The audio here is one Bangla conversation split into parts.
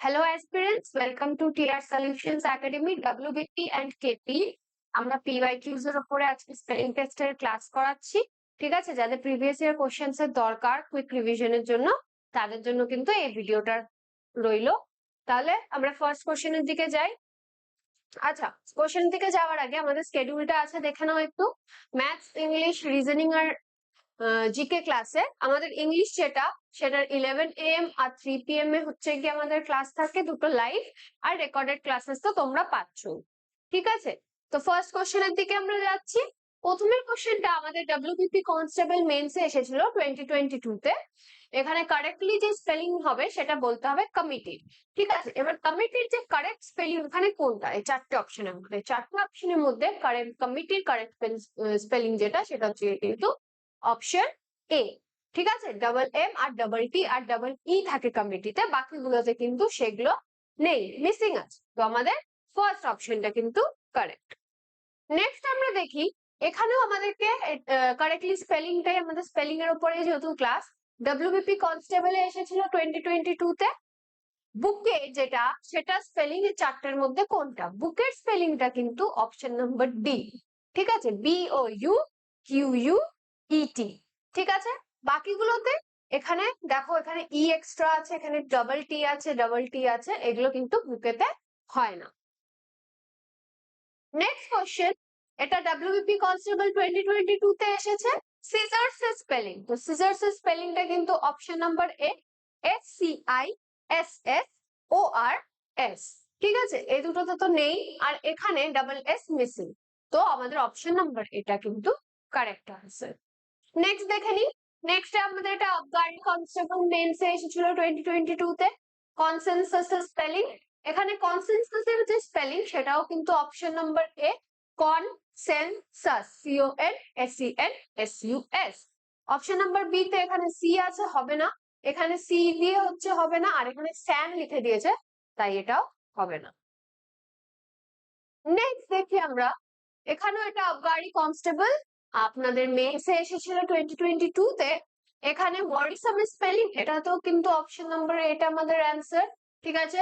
Hello aspirants, welcome to TR Solutions Academy WBP and KP আমরা PYQs এর উপরে আজকে স্পেলিং টেস্টের ক্লাস করাচ্ছি। ঠিক আছে? যাদের প্রিভিয়াস ইয়ার কোশ্চেন্স এর দরকার কুইক রিভিশনের জন্য তাদের জন্য কিন্তু এই ভিডিওটা রইল। তাহলে আমরা ফার্স্ট কোশ্চেনের দিকে যাই। আচ্ছা কোশ্চেন দিকে যাওয়ার আগে আমাদের স্কেডিউলটা আছে দেখে নাও একটু। ম্যাথস ইংলিশ রিজনিং আর জিকে ক্লাসে আমাদের ইংলিশ যেটা সেটার eleven M R three P M A হচ্ছে কি আমাদের ক্লাস থাকে দুটো লাইভ আর রেকর্ডেড ক্লাসেস তো তোমরা পাচ্ছ। ঠিক আছে? তো ফার্স্ট কোশ্চেনের দিকে আমরা যাচ্ছি। প্রথমের কোশ্চেনটা আমাদের ডাব্লিউবিপি কনস্টেবল মেন্সে এসেছিল টোয়েন্টি টোয়েন্টি টু তে। এখানে কারেক্টলি যে স্পেলিং হবে সেটা বলতে হবে কমিটি ঠিক আছে? এবার কমিটির যে কারেক্ট স্পেলিং ওখানে কোনটা? এই চারটে অপশনের মধ্যে। চারটে অপশনের মধ্যে কারেক্ট কমিটির কারেক্ট স্পেলিং যেটা সেটা হচ্ছে কিন্তু অপশন এ ঠিক আছে? ডাবল এম আর ডাবল টি আর ডাবল ই থাকে কমিটিতে বাকিগুলোতে কিন্তু সেগুলো নেই। মিসিং আছে। তো আমাদের ফার্স্ট অপশনটা কিন্তু কারেক্ট নেক্সট আমরা দেখি, এখানেও আমাদেরকে কারেক্টলি স্পেলিংটাই আমাদের স্পেলিং এর উপরে যেহেতু ক্লাস ডাব্লিউবিপি কনস্টেবলে এসেছিল টোয়েন্টি টোয়েন্টি টু তে বুকে যেটা, সেটা স্পেলিং এর চারটার মধ্যে কোনটা? বুকের স্পেলিংটা কিন্তু অপশন নাম্বার ডি ঠিক আছে? B O U Q U E T ঠিক আছে? বাকিগুলোতে এখানে দেখো, এখানে ই এক্সট্রা আছে, এখানে ডাবল টি আছে ডাবল টি আছে, এগুলো কিন্তু বুকেতে হয় না। নেক্সট কোশ্চেন এটা WBP constable twenty twenty two তে এসেছে সিজার্স এর স্পেলিং তো সিজার্স এর স্পেলিংটা কিন্তু option number A S C I S S O R S ঠিক আছে? এই দুটোতে তো নেই, আর এখানে ডাবল এস মিসিং তো আমাদের অপশন নাম্বার এটা কিন্তু কারেক্ট আনসার নেক্সট দেখে নি নেক্সট আমাদের এটা গার্ড কনস্টেবল মেন্সে এসেছিল টোয়েন্টি টোয়েন্টি টু তে কনসেনসাস স্পেলিং এখানে কনসেনসাসের যে স্পেলিং সেটাও কিন্তু option number A consensus C O N S C N S U S option number B তে এখানে সি আছে, হবে না। এখানে সি দিয়ে হচ্ছে হবে না, আর এখানে স্যান লিখে দিয়েছে, তাই এটাও হবে না। নেক্সট দেখি আমরা। এখানেও এটা আবগারি কনস্টেবল আপনাদের মেন্সে এসেছিল টোয়েন্টি টোয়েন্টি টু তে। এখানে ওয়ারিসাম স্পেলিং এটা তো কিন্তু অপশন নাম্বার এটা আমাদের অ্যান্সার ঠিক আছে?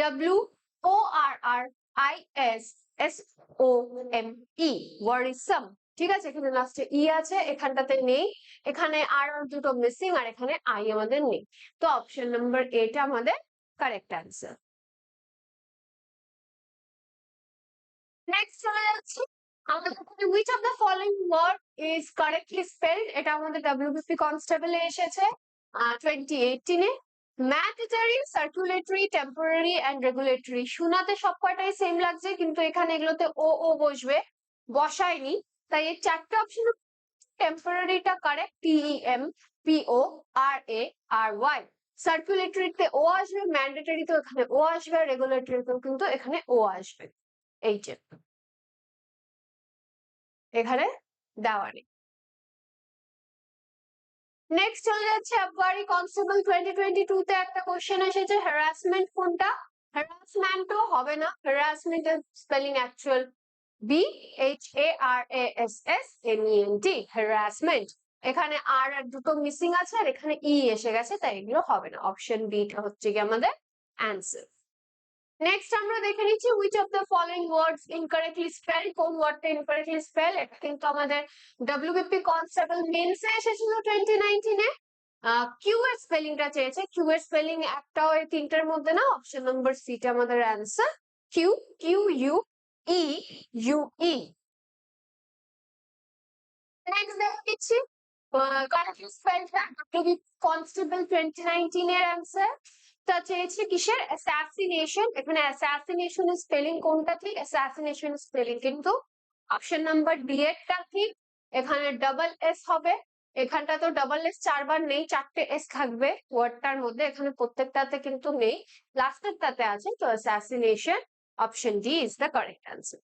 W O R R I S S O M E worrisome ঠিক আছে? এখানে লাস্টে ই আছে, এখানটাতে নেই। এখানে আর দুটো মিসিং আর এখানে আই আমাদের নেই। তো অপশন নাম্বার এটা আমাদের কারেক্ট অ্যান্সার নেক্সট চলে যাচ্ছি। আমাদের which of the following word is correctly spelled? এটা আমাদের WBP কনস্টেবলে এসেছে twenty এইটিনে mandatory circulatory temporary and regulatory শোনাতে সব কয়টাই সেম লাগছে, কিন্তু এখানে এগুলোতে ও ও বসবে, বসায়নি। তাই এই চারটে option টেম্পোরারিটা correct T E M P O R A R Y সার্কুলেটরিতে ও আসবে ম্যান্ডেটরিতে এখানে ও আসবে, আর রেগুলেটরিতেও কিন্তু এখানে ও আসবে। এই যে। এখানে দেওয়া নেই। নেক্সট চলে যাচ্ছে আবগারি কনস্টেবল টোয়েন্টি টোয়েন্টি টু তে একটা কোশ্চেন এসেছে হ্যারাসমেন্ট কোনটা? হ্যারাসমেন্টও হবে না হ্যারাসমেন্ট এর spelling actual B H A R A S S M N T harassment এখানে আর আর দুটো মিসিং আছে আর এখানে ই এসে গেছে, তাই এগুলো হবে না। অপশন বিটা হচ্ছে কি আমাদের অ্যান্সার নেক্সট আমরা দেখে নিচ্ছি which of the following words incorrectly spell কোন ওয়ার্ডটা ইনকারেক্টলি স্পেল এটা কিন্তু আমাদের ডাব্লিউবিপি কনস্টেবল মেন্সে এসেছিল টোয়েন্টি নাইনটিনে কিউ এর স্পেলিংটা চেয়েছে। কিউ এর স্পেলিং একটাও এই তিনটার মধ্যে না অপশন নাম্বার সিটা আমাদের answer Q Q U E U E next দেখে নিচ্ছি। Correctly spelled WBP constable twenty nineteen answer তা চেয়েছে কিসের? অ্যাসাসিনেশন এখানে অ্যাসাসিনেশন স্পেলিং কোনটা ঠিক? অ্যাসাসিনেশন স্পেলিং কিন্তু অপশন নাম্বার ডি এরটা ঠিক। এখানে ডাবল এস হবে। এখানটা তো ডাবল এস চারবার নেই, চারটে এস থাকবে ওয়ার্ডটার মধ্যে। এখানে প্রত্যেকটাতে কিন্তু নেই। লাস্টেরটাতে আছে, তো assassination option D is the correct answer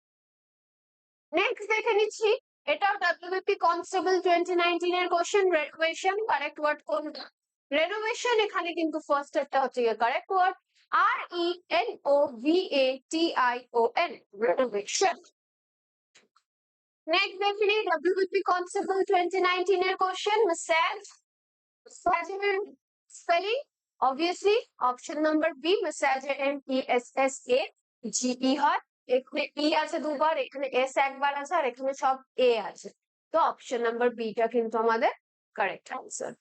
next দেখে নিচ্ছি। এটাও ডাব্লিউবিপি কনস্টেবল টোয়েন্টি নাইনটিন এর কোশ্চেন রেনোভেশন কারেক্ট ওয়ার্ড কোনটা? রেনোভেশন এখানে কিন্তু ফার্স্ট একটা হচ্ছে correct word R E N O V A T I O N renovation next দেখে নিই ডাব্লিউবিপি কনস্টেবল টোয়েন্টি নাইনটিন এর question massage spelling obviously option number B massage N E S S A G E হয়, এখানে ই আছে দুবার, এখানে এস একবার আছে, আর এখানে সব এ আছে। তো অপশন নাম্বার বিটা কিন্তু আমাদের কারেক্ট আনসার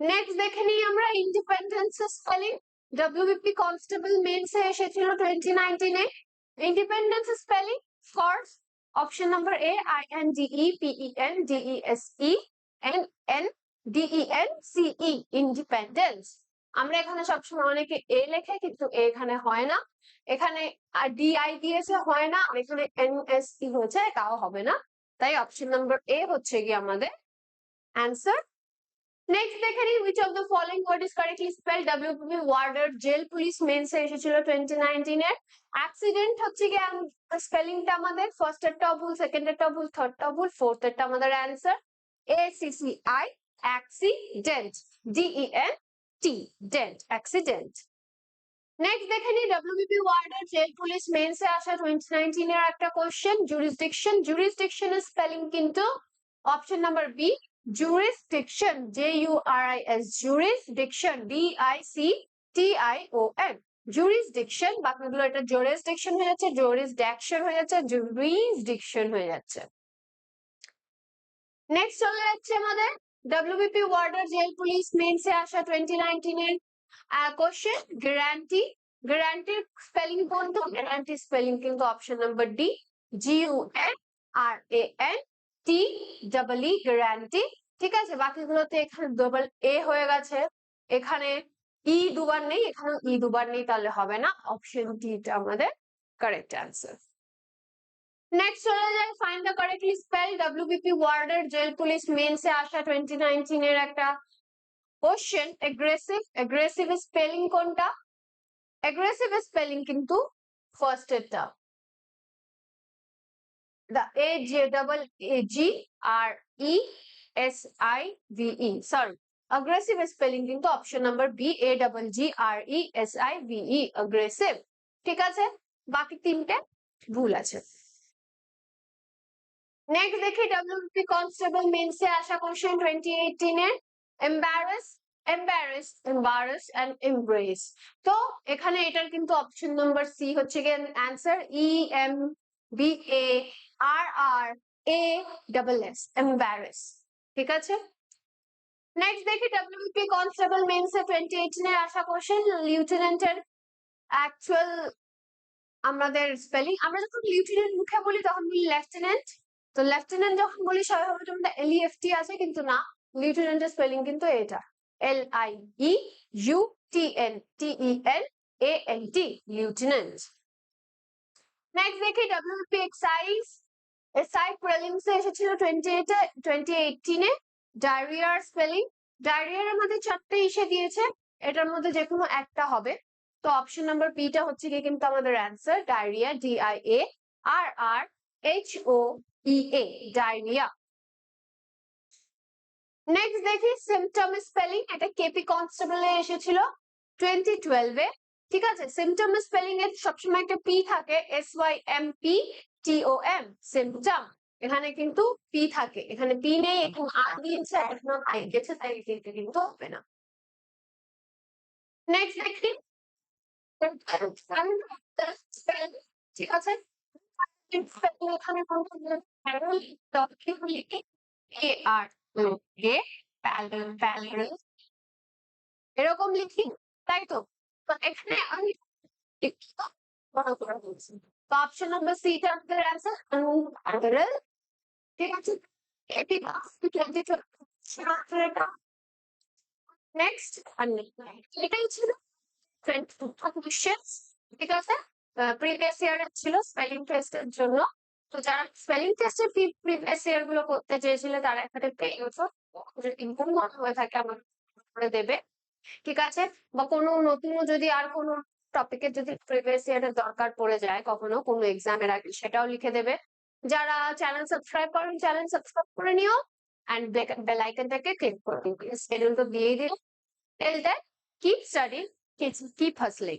নেক্সট দেখে নিই আমরা ইন্ডিপেন্ডেন্স স্পেলিং ডব্লিউবিপি কনস্টেবল মেন্সে এসেছিল twenty নাইনটিনে independence spelling first option number A I N P E N D E S E N N D E N C E independence আমরা এখানে সবসময় অনেকে এ লেখে, কিন্তু এখানে হয় না। এখানে ডি আই দিয়েছে হয় না এখানে এন এস ই হয়েছে, তাও হবে না। তাই অপশন নাম্বার এ হচ্ছে গিয়ে আমাদের অ্যান্সার নেক্সট দেখে নিই which of the following word is correctly spelled? WPP warder jail police মেন্সে এসেছিল টোয়েন্টি নাইনটিন এর। অ্যাক্সিডেন্ট হচ্ছে কি স্পেলিংটা আমাদের ফার্স্ট এরটা ভুল সেকেন্ড এরটা ভুল থার্ডটা ভুল ফোর্থ এরটা আমাদের answer A C C I accident D E N T dent accident next দেখে নিই ডব্লিউবিপি ওয়ার্ডার জেল পুলিশ মেন্সে আসা টোয়েন্টি নাইনটিন এর একটা কোশ্চেন জুরিসডিকশন জুরিসডিকশনের স্পেলিং কিন্তু option number B jurisdiction, j u r i s, jurisdiction, d i c t i o n, jurisdiction, বাকিগুলো এটা jurisdiction হয়ে যাচ্ছে, jurisdiction হয়ে যাচ্ছে, jurisdiction হয়ে যাচ্ছে। নেক্সট চলে যাচ্ছে আমাদের WBP ওয়ার্ডার জেল পুলিশ মেন্সে আসা 2019 এর কোশ্চেন গ্যারান্টি গ্যারান্টির স্পেলিং কোনটা? গ্যারান্টি স্পেলিং কিন্তু option number D G N R A N T double E guarantee ঠিক আছে? বাকিগুলোতে এখানে ডবল এ হয়ে গেছে। এখানে ই দুবার নেই এখানে ই দুবার নেই, তাহলে হবে না। অপশন টিটা আমাদের কারেক্ট অ্যান্সার নেক্সট চলে যায় correctly spell warder jail police আসা টোয়েন্টি এর একটা এগ্রেসিভ এগ্রেসিভ স্পেলিং কোনটা? এগ্রেসিভ স্পেলিং কিন্তু ফার্স্ট এরটা। The A J double A G R E S I V E. Sorry. Aggressive spelling কিন্তু option number B A double G R E S I V E aggressive. ঠিক আছে? বাকি তিনটে ভুল আছে। নেক্সট দেখি ডব্লিউপি কনস্টেবল মেন্সে আসা কোশ্চেন টোয়েন্টি এইটিন এর embarrass embarrass embarrass and embrace তো এখানে এটার কিন্তু অপশন নাম্বার সি হচ্ছে গিয়ে answer E M B A R R A double S embarrass ঠিক আছে? নেক্সট দেখি ডব্লিউপি কনস্টেবল মেন্সে টোয়েন্টি এইটিনে আসা কোশ্চেন লিউটেন্যান্টের অ্যাকচুয়াল আমাদের স্পেলিং আমরা যখন লিউটেন্যান্ট মুখে বলি তখন বলি লেফটেন্যান্ট তো লেফটেন্যান্ট যখন বলি সবাই ভাবে তোমরা এলইএফটি আছে কিন্তু না লিউটেন্যান্টের স্পেলিং কিন্তু এটা L I E U T N T E N A N T lieutenant next দেখি ডব্লিউপি এক্সাইজ এসআই প্রিলিমসে এসেছিল টোয়েন্টি এইটে টোয়েন্টি ডায়রিয়ার স্পেলিং ডায়রিয়ার আমাদের দিয়েছে, এটার মধ্যে যে কোনো একটা হবে। তো অপশন নাম্বার বিটা হচ্ছে কিন্তু আমাদের diarrhoea I A R R H O E A diarrhoea next দেখি সিমটম স্পেলিং এটা কেপি কনস্টেবলে এসেছিল টোয়েন্টি টুয়েলভে ঠিক আছে সিমটম স্পেলিং এর সবসময় একটা পি থাকে S Y M P T O M symptom এখানে কিন্তু পি থাকে। এখানে পি নেই এখন আর দিয়েছে, এখন আই গেছে, তাই এটা কিন্তু হবে না। নেক্সট দেখি। ঠিক আছে? এখানে এ আর এরকম লিখি, তাই তো? এখানে আমি বড় করে তো অপশন নাম্বার সি টা আমাদের অ্যান্সার প্যারাল ঠিক আছে এটি টোয়েন্টি নেক্সট এটাই ছিল ঠিক আছে প্রিভিয়াস ইয়ারের ছিল স্পেলিং টেস্টের জন্য। তো যারা স্পেলিং টেস্টের প্রিভিয়াস ইয়ারগুলো করতে চেয়েছিল, তারা এখানে পেয়ে গেছো। যদি ইনকাম হয়ে থাকে আমার করে দেবে। ঠিক আছে? বা কোনো নতুন যদি আর কোনো টপিকের যদি প্রিভিয়াস ইয়ারের দরকার পড়ে যায় কখনো কোনো এক্সামের আগে, সেটাও লিখে দেবে। যারা চ্যানেল সাবস্ক্রাইব করেন চ্যানেল সাবস্ক্রাইব করে নিও অ্যান্ড বেল আইকনটাকে ক্লিক করে দিও। স্কেডিউল তো দিয়েই দিও tell that keep study keep hustling